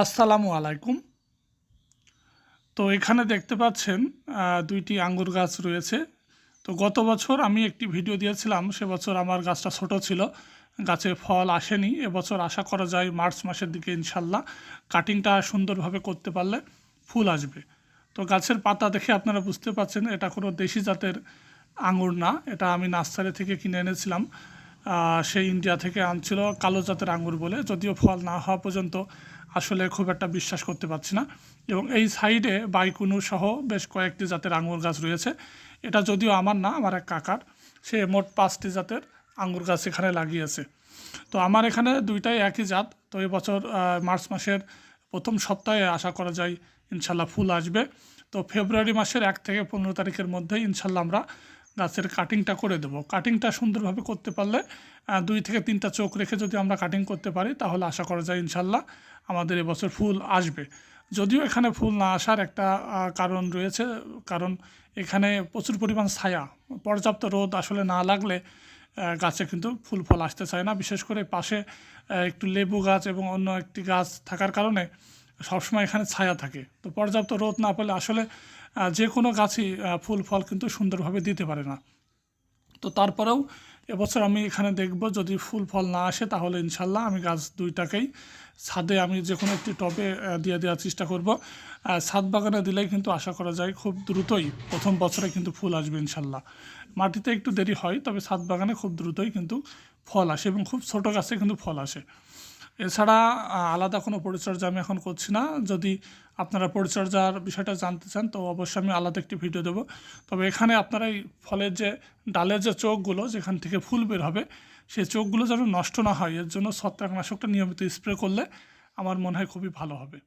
আসসালামু আলাইকুম। তো এখানে দেখতে পাচ্ছেন দুইটি আঙ্গুর গাছ রয়েছে। তো গত বছর আমি একটি ভিডিও দিয়েছিলাম, সে বছর আমার গাছটা ছোট ছিল। গাছে ফল আসেনি এবছর আশা করা যায় মার্চ মাসের দিকে ইনশাল্লাহ কাটিংটা সুন্দরভাবে করতে পারলে ফুল আসবে। তো গাছের পাতা দেখে আপনারা বুঝতে পারছেন, এটা কোনো দেশি জাতের আঙুর না। এটা আমি নার্সারি থেকে কিনে এনেছিলাম। সেই ইন্ডিয়া থেকে আনছিল কালো জাতের আঙুর বলে। যদিও ফল না হওয়া পর্যন্ত আসলে খুব একটা বিশ্বাস করতে পারছি না। এবং এই সাইডে বাইকুনু সহ বেশ কয়েকটি জাতের আঙুর গাছ রয়েছে। এটা যদিও আমার না, আমার এক কাকার। সে মোট পাঁচটি জাতের আঙুর গাছ এখানে লাগিয়েছে। তো আমার এখানে দুইটাই একই জাত। তো এবছর মার্চ মাসের প্রথম সপ্তাহে আশা করা যায় ইনশাল্লাহ ফুল আসবে। তো ফেব্রুয়ারি মাসের এক থেকে পনেরো তারিখের মধ্যে ইনশাল্লাহ আমরা গাছের কাটিংটা করে দেবো। কাটিংটা সুন্দরভাবে করতে পারলে দুই থেকে তিনটা চোখ রেখে যদি আমরা কাটিং করতে পারি, তাহলে আশা করা যায় ইনশাল্লাহ আমাদের এবছর ফুল আসবে। যদিও এখানে ফুল না আসার একটা কারণ রয়েছে, কারণ এখানে প্রচুর পরিমাণ ছায়া। পর্যাপ্ত রোদ আসলে না লাগলে গাছে কিন্তু ফুল ফল আসতে চায় না। বিশেষ করে পাশে একটু লেবু গাছ এবং অন্য একটি গাছ থাকার কারণে সবসময় এখানে ছায়া থাকে। তো পর্যাপ্ত রোদ না পেলে আসলে যে কোনো গাছই ফুল, ফল কিন্তু সুন্দরভাবে দিতে পারে না। তো তারপরেও এবছর আমি এখানে দেখব, যদি ফুল, ফল না আসে তাহলে ইনশাল্লাহ আমি গাছ দুইটাকেই ছাদে আমি যে কোনো একটি টবে দিয়ে দেওয়ার চেষ্টা করব। ছাদ বাগানে দিলেই কিন্তু আশা করা যায় খুব দ্রুতই প্রথম বছরে কিন্তু ফুল আসবে ইনশাল্লাহ। মাটিতে একটু দেরি হয়, তবে ছাদ বাগানে খুব দ্রুতই কিন্তু ফল আসে এবং খুব ছোটো গাছে কিন্তু ফল আসে। এছাড়া আলাদা কোনো পরিচর্যা আমি এখন করছি না। যদি আপনারা পরিচর্যার বিষয়টা জানতে চান, তো অবশ্যই আমি আলাদা একটি ভিডিও দেবো। তবে এখানে আপনারা এই ফলের যে, ডালের যে চোখগুলো, যেখান থেকে ফুল বের হবে, সেই চোখগুলো যেন নষ্ট না হয়, এর জন্য ছত্রাকনাশকটা নিয়মিত স্প্রে করলে আমার মনে হয় খুবই ভালো হবে।